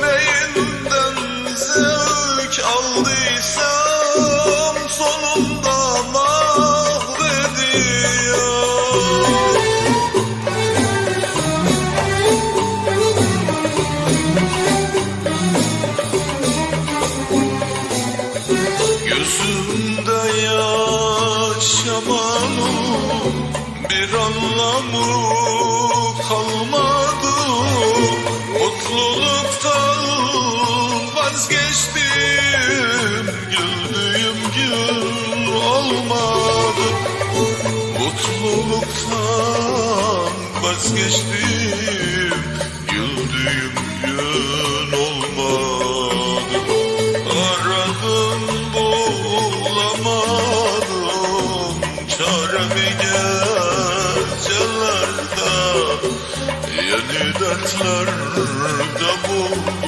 Neyinden zevk aldıysam Sonunda mahvediyor. Yüzümde yaşamanın bir anlamı kalmadı vazgeçtim. Güldüğüm gün olmadı. Mutluluktan vazgeçtim. Güldüğüm gün olmadı. Aradım bulamadım. Çaremi gecelerde Yeni dertlerde buldum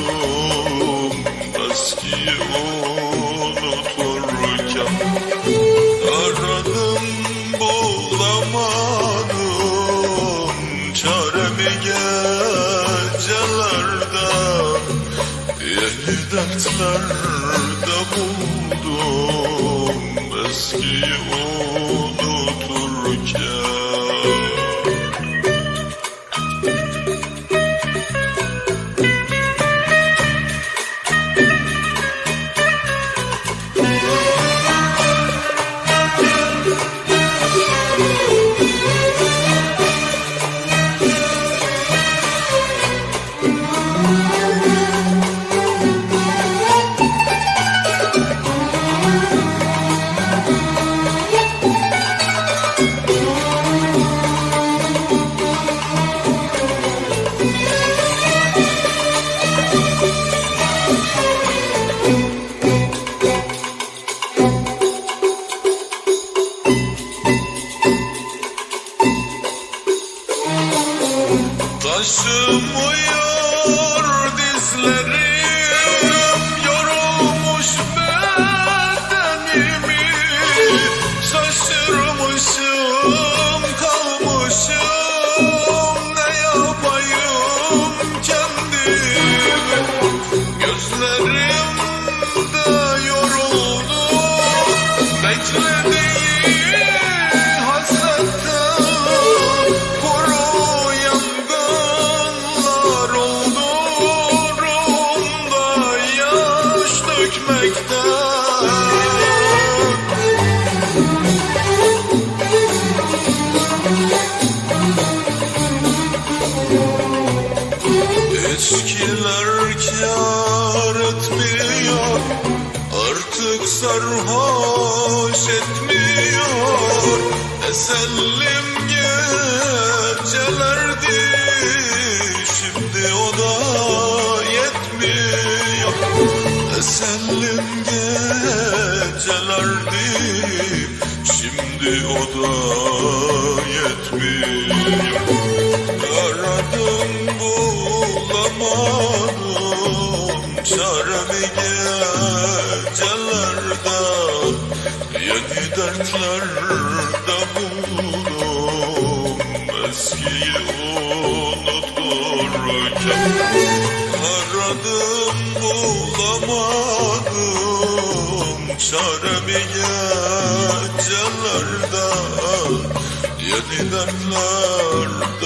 Eskiyi unuturken Aradım bulamadım. Çaremi gecelerde Yeni dertlerde buldum Eskiyi Taşımıyor dizlerim Yorulmuş bedenimi. Şaşırmışım etmiyor Esellim gecelerdi Şimdi o da yetmiyor. Esellim gecelerdi Şimdi o da Çaremi gecelerde Yeni dertlerde buldum Eskiyi unuturken Aradım bulamadım. Çaremi gecelerde Yeni dertlerde